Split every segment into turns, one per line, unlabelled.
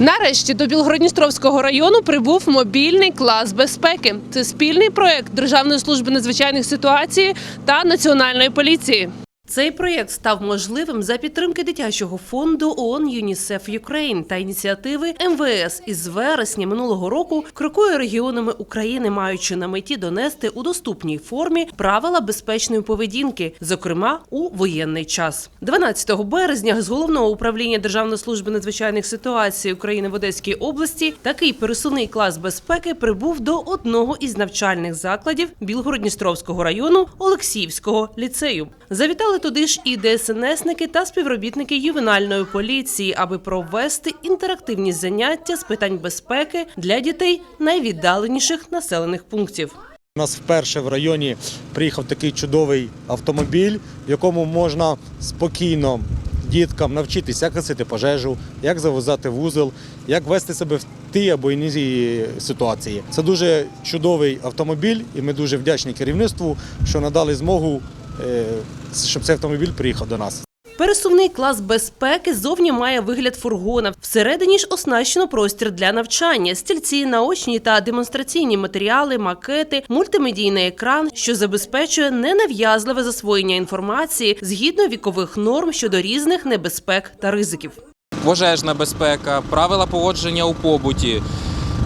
Нарешті до Білгородністровського району прибув мобільний клас безпеки. Це спільний проект Державної служби надзвичайних ситуацій та національної поліції. Цей проєкт став можливим за підтримки дитячого фонду ООН ЮНІСЕФ Юкрейн та ініціативи МВС із вересня минулого року крокує регіонами України, маючи на меті донести у доступній формі правила безпечної поведінки, зокрема у воєнний час. 12 березня з головного управління Державної служби надзвичайних ситуацій України в Одеській області такий пересувний клас безпеки прибув до одного із навчальних закладів Білгородністровського району Олексіївського ліцею. Завітали туди ж і ДСНСники та співробітники ювенальної поліції, аби провести інтерактивні заняття з питань безпеки для дітей найвіддаленіших населених пунктів.
У нас вперше в районі приїхав такий чудовий автомобіль, в якому можна спокійно діткам навчитися, як гасити пожежу, як завозати вузол, як вести себе в тій або іній ситуації. Це дуже чудовий автомобіль, і ми дуже вдячні керівництву, що надали змогу, щоб цей автомобіль приїхав до нас.
Пересувний клас безпеки зовні має вигляд фургона. Всередині ж оснащено простір для навчання, стільці, наочні та демонстраційні матеріали, макети, мультимедійний екран, що забезпечує ненав'язливе засвоєння інформації згідно вікових норм щодо різних небезпек та ризиків.
пожежна безпека, правила поводження у побуті,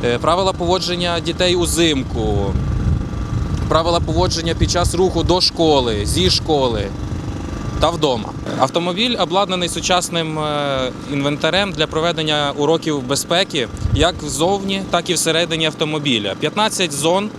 е, правила поводження дітей узимку, правила поводження під час руху до школи, зі школи та вдома. Автомобіль обладнаний сучасним е, інвентарем для проведення уроків безпеки як ззовні, так і всередині автомобіля. 15 зон.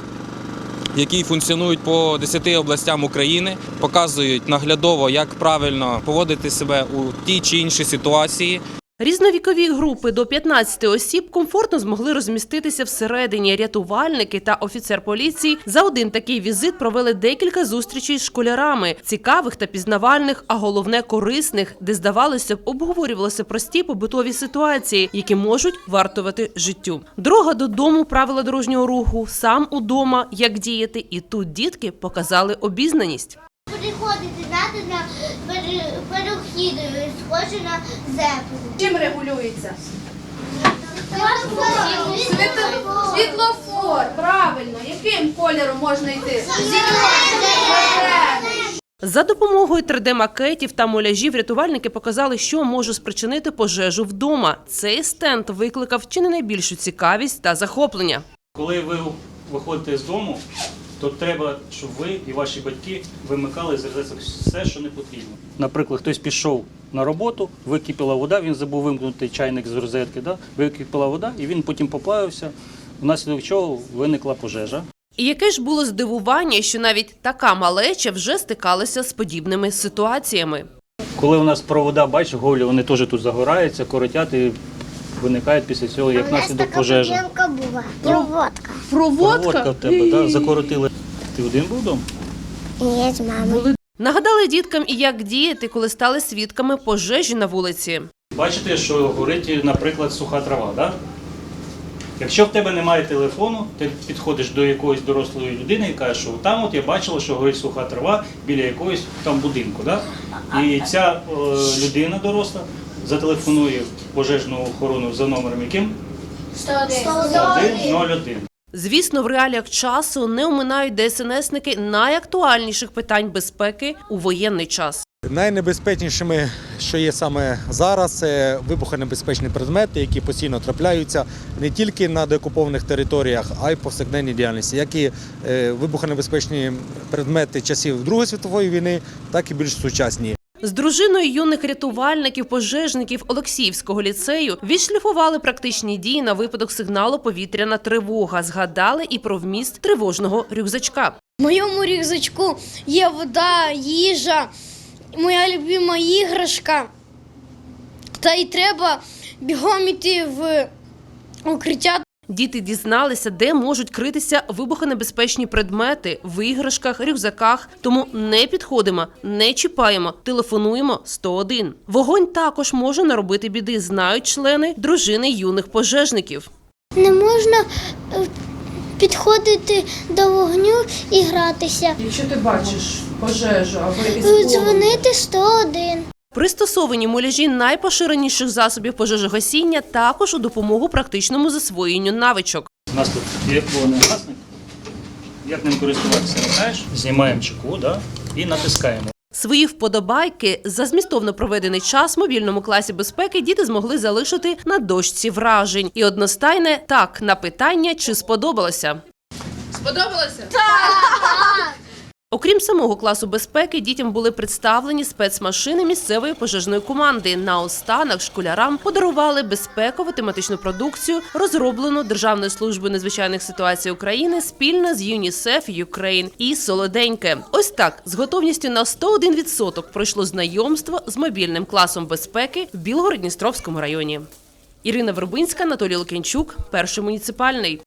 Які функціонують по 10 областям України, показують наглядово, як правильно поводити себе у тій чи іншій ситуації,
Різновікові групи до 15 осіб комфортно змогли розміститися всередині. Рятувальники та офіцер поліції за один такий візит провели декілька зустрічей з школярами, цікавих та пізнавальних, а головне корисних, де здавалося б, обговорювалися прості побутові ситуації, які можуть вартувати життю. Дорога додому, правила дорожнього руху, сам удома, як діяти. І тут дітки показали обізнаність.
Переходити надо на перехід, е, схоже на зебру.
Чим регулюється?
Світлофор.
Світлофор, правильно. Яким кольором можна йти? Зелений.
За допомогою 3D-макетів та моляжів рятувальники показали, що може спричинити пожежу вдома. Цей стенд викликав чи не найбільшу цікавість та захоплення.
Коли ви виходите з дому, то треба, щоб ви і ваші батьки вимикали з розеток все, що не потрібно. Наприклад, хтось пішов на роботу, википіла вода, він забув вимкнути чайник з розетки, да? википіла вода, і він потім поплавився, внаслідок чого виникла пожежа.
І яке ж було здивування, що навіть така малеча вже стикалася з подібними ситуаціями.
Коли у нас провода, бачиш, голі, вони теж тут загораються, коротять і виникають після цього як наслідок пожежі.
була. Проводка.
Проводка в тебе, да? закоротили. Ти один був вдома?
Є з мамою.
Нагадали діткам і як діяти, коли стали свідками пожежі на вулиці.
Бачите, що горить, наприклад, суха трава, да? Якщо в тебе немає телефону, ти підходиш до якоїсь дорослої людини і кажеш, що там от я бачила, що горить суха трава біля якогось там будинку. Да? І ця е, людина доросла зателефонує пожежну охорону за номером яким? 101.
Звісно, в реаліях часу не оминають ДСНСники найактуальніших питань безпеки у воєнний час.
Найнебезпечнішими, що є саме зараз, це вибухонебезпечні предмети, які постійно трапляються не тільки на деокупованих територіях, а й повсякденній діяльності, як і е, вибухонебезпечні предмети часів Другої світової війни, так і більш сучасні.
З дружиною юних рятувальників, пожежників Олексіївського ліцею відшліфували практичні дії на випадок сигналу повітряна тривога. Згадали і про вміст тривожного рюкзачка.
В моєму рюкзачку є вода, їжа, моя любима іграшка. Та й треба бігом іти в укриття.
Діти дізналися, де можуть критися вибухонебезпечні предмети в іграшках, рюкзаках. Тому не підходимо, не чіпаємо, телефонуємо 101. Вогонь також може наробити біди, знають члени дружини юних пожежників.
Не можна е, підходити до вогню і гратися.
Якщо ти бачиш пожежу або
Е, Дзвонити 101.
Пристосовані муляжі найпоширеніших засобів пожежогасіння також у допомогу практичному засвоєнню навичок.
У нас тут вогнегасник. Як ним користуватися, знаєш? Знімаємо чеку да? і натискаємо.
Свої вподобайки за змістовно проведений час в мобільному класі безпеки діти змогли залишити на дошці вражень і одностайне так на питання, чи сподобалося.
Сподобалося?
Окрім самого класу безпеки, дітям були представлені спецмашини місцевої пожежної команди. Наостанок школярам подарували безпекову тематичну продукцію, розроблену Державною службою надзвичайних ситуацій України спільно з ЮНІСЕФ Юкрейн і Солоденьке. Ось так з готовністю на 101% пройшло знайомство з мобільним класом безпеки в Білгород-Дністровському районі. Ірина Вербинська, Анатолій Лук'янчук, перший муніципальний.